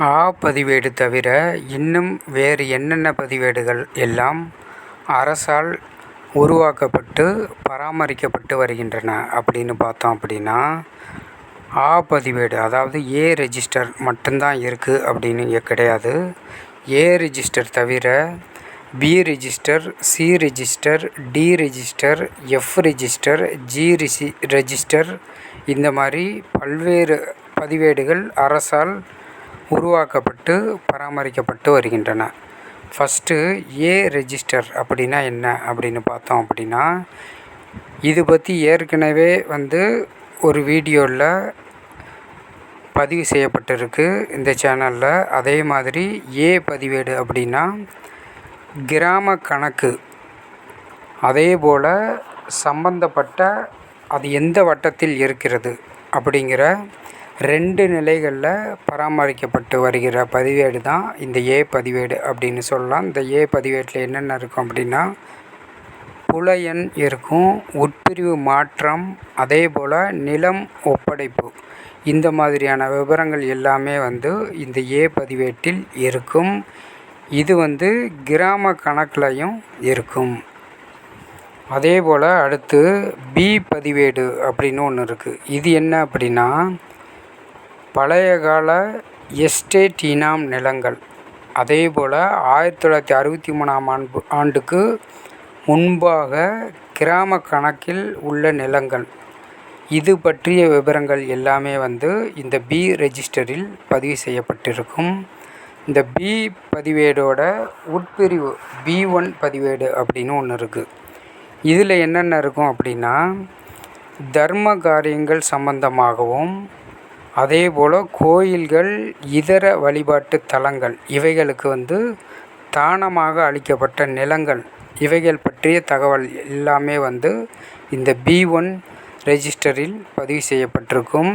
ஆ பதிவேடு தவிர இன்னும் வேறு என்னென்ன பதிவேடுகள் எல்லாம் அரசால் உருவாக்கப்பட்டு பராமரிக்கப்பட்டு வருகின்றன அப்படின்னு பார்த்தோம் அப்படின்னா ஆ பதிவேடு அதாவது ஏ ரெஜிஸ்டர் மட்டும்தான் இருக்குது அப்படின்னு கிடையாது. ஏ ரெஜிஸ்டர் தவிர B register C register D register F register G Rishi register இந்த மாதிரி பல்வேறு பதிவேடுகள் அரசால் உருவாக்கப்பட்டு பராமரிக்கப்பட்டு வருகின்றன. ஃபஸ்ட்டு ஏ ரெஜிஸ்டர் அப்படின்னா என்ன? அப்படின்னு பார்த்தோம் அப்படின்னா இது பற்றி ஏற்கனவே வந்து ஒரு வீடியோவில் பதிவு செய்யப்பட்டிருக்கு. இந்த சேனலில் அதே மாதிரி ஏ பதிவேடு அப்படின்னா கிராம கணக்கு. அதே போல் சம்பந்தப்பட்ட அது எந்த வட்டத்தில் இருக்கிறது அப்படிங்கிற ரெண்டு நிலைகளில் பராமரிக்கப்பட்டு வருகிற பதிவேடு தான் இந்த ஏ பதிவேடு அப்படின்னு சொல்லலாம். இந்த ஏ பதிவேட்டில் என்னென்ன இருக்கும் அப்படின்னா புல எண் இருக்கும் உட்பிரிவு மாற்றம் அதே போல் நிலம் ஒப்படைப்பு. இந்த மாதிரியான விவரங்கள் எல்லாமே வந்து இந்த ஏ பதிவேட்டில் இருக்கும். இது வந்து கிராம கணக்கிலையும் இருக்கும். அதே போல் அடுத்து பி பதிவேடு அப்படின்னு ஒன்று இருக்குது இது என்ன அப்படின்னா பழைய கால எஸ்டேட் இனாம் நிலங்கள். அதே போல் ஆயிரத்தி தொள்ளாயிரத்தி அறுபத்தி மூணாம் ஆண்டு ஆண்டுக்கு முன்பாக கிராம கணக்கில் உள்ள நிலங்கள். இது பற்றிய விவரங்கள் எல்லாமே வந்து இந்த பி ரெஜிஸ்டரில் பதிவு செய்யப்பட்டிருக்கும். இந்த பி பதிவேடோட உட்பிரிவு பி ஒன் பதிவேடு அப்படின்னு ஒன்று இருக்குது இதில் என்னென்ன இருக்கும் அப்படின்னா தர்ம காரியங்கள் சம்பந்தமாகவும் அதே போல் கோயில்கள் இதர வழிபாட்டு தலங்கள் இவைகளுக்கு வந்து தானமாக அளிக்கப்பட்ட நிலங்கள். இவைகள் பற்றிய தகவல் எல்லாமே வந்து இந்த பி ஒன் ரெஜிஸ்டரில் பதிவு செய்யப்பட்டிருக்கும்.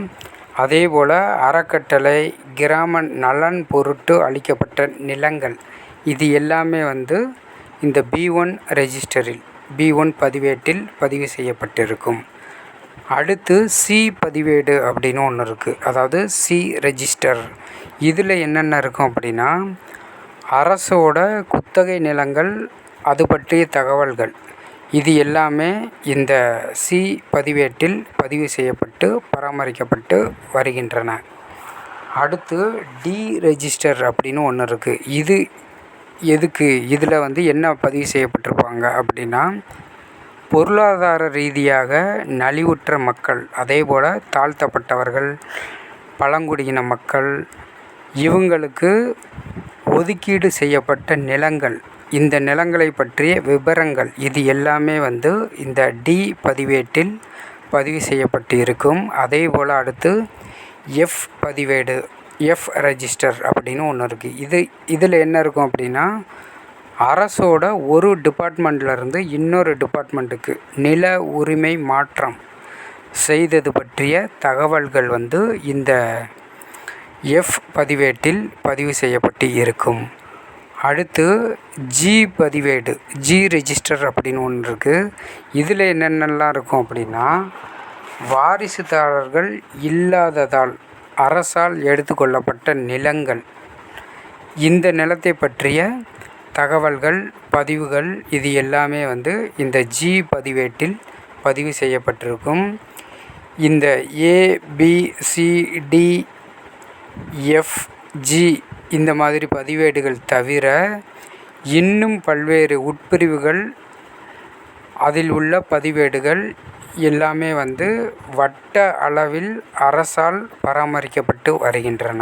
அதே போல் அறக்கட்டளை கிராம நலன் பொருட்டு அளிக்கப்பட்ட நிலங்கள் இது எல்லாமே வந்து இந்த பி ஒன் ரெஜிஸ்டரில் பி ஒன் பதிவேட்டில் பதிவு செய்யப்பட்டிருக்கும். அடுத்து சி பதிவேடு அப்படின்னு ஒன்று இருக்குது அதாவது சி ரெஜிஸ்டர் இதில் என்னென்ன இருக்கும் அப்படின்னா அரசோட குத்தகை நிலங்கள் அது பற்றிய தகவல்கள். இது எல்லாமே இந்த சி பதிவேட்டில் பதிவு செய்யப்பட்டு பராமரிக்கப்பட்டு வருகின்றன. அடுத்து டி ரெஜிஸ்டர் அப்படின்னு ஒன்று இருக்குது இது எதுக்கு? இதில் வந்து என்ன பதிவு செய்யப்பட்டிருப்பாங்க அப்படின்னா பொருளாதார ரீதியாக நலிவுற்ற மக்கள் அதே போல் தாழ்த்தப்பட்டவர்கள் பழங்குடியின மக்கள் இவங்களுக்கு ஒதுக்கீடு செய்யப்பட்ட நிலங்கள். இந்த நிலங்களை பற்றிய விபரங்கள் இது எல்லாமே வந்து இந்த டி பதிவேட்டில் பதிவு செய்யப்பட்டு இருக்கும் அதே போல் அடுத்து எஃப் பதிவேடு எஃப் ரெஜிஸ்டர் அப்படின்னு ஒன்று இருக்குது இது இதில் என்ன இருக்கும் அப்படின்னா அரசோட ஒரு டிபார்ட்மெண்ட்லேருந்து இன்னொரு டிபார்ட்மெண்ட்டுக்கு நில உரிமை மாற்றம் செய்தது பற்றிய தகவல்கள் வந்து இந்த எஃப் பதிவேட்டில் பதிவு செய்யப்பட்டு இருக்கும். அடுத்து ஜி பதிவேடு ஜி ரிஜிஸ்டர் அப்படின்னு ஒன்று இருக்குது இதில் என்னென்னலாம் இருக்கும் அப்படின்னா வாரிசுதாரர்கள் இல்லாததால் அரசால் எடுத்துக்கொள்ளப்பட்ட நிலங்கள். இந்த நிலத்தை பற்றிய தகவல்கள் பதிவுகள் இது எல்லாமே வந்து இந்த ஜி பதிவேட்டில் பதிவு செய்யப்பட்டிருக்கும். இந்த ஏபிசிடிஎஃப்ஜி இந்த மாதிரி பதிவேடுகள் தவிர இன்னும் பல்வேறு உட்பிரிவுகள் அதில் உள்ள பதிவேடுகள் எல்லாமே வந்து வட்ட அளவில் அரசால் பராமரிக்கப்பட்டு வருகின்றன.